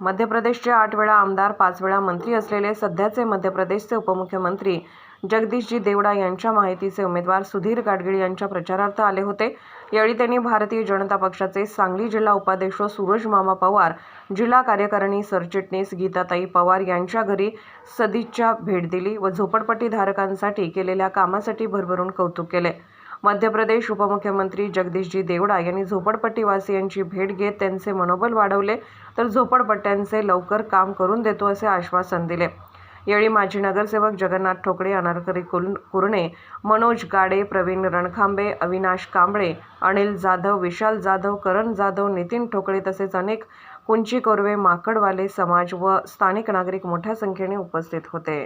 मध्य प्रदेशचे आठ वेळा आमदार पाच वेळा मंत्री असलेले सध्याचे मध्य प्रदेशचे उपमुख्यमंत्री जगदीशजी देवडा यांच्या माहितीचे उमेदवार सुधीर गाडगीळ यांच्या प्रचारार्थ आले होते. यावेळी त्यांनी भारतीय जनता पक्षाचे सांगली जिल्हा उपाध्यक्ष सूरज मामा पवार जिल्हा कार्यकारिणी सरचिटणीस गीताताई पवार यांच्या घरी सदिच्छा भेट दिली व झोपडपट्टीधारकांसाठी केलेल्या कामासाठी भरभरून कौतुक केले. मध्य प्रदेश उपमुख्यमंत्री जगदीशजी देवडा यांनी झोपडपट्टीवासियांची भेट घेत त्यांचे मनोबल वाढवले तर झोपडपट्ट्यांचे लवकर काम करून देतो असे आश्वासन दिले. यावेळी माजी नगरसेवक जगन्नाथ ठोकळे अनारकरी कुल- कुरणे मनोज गाडे प्रवीण रणखांबे अविनाश कांबळे अनिल जाधव विशाल जाधव करण जाधव नितीन ठोकळे तसेच अनेक कुंची कोरवे माकडवाले समाज व स्थानिक नागरिक मोठ्या संख्येने उपस्थित होते.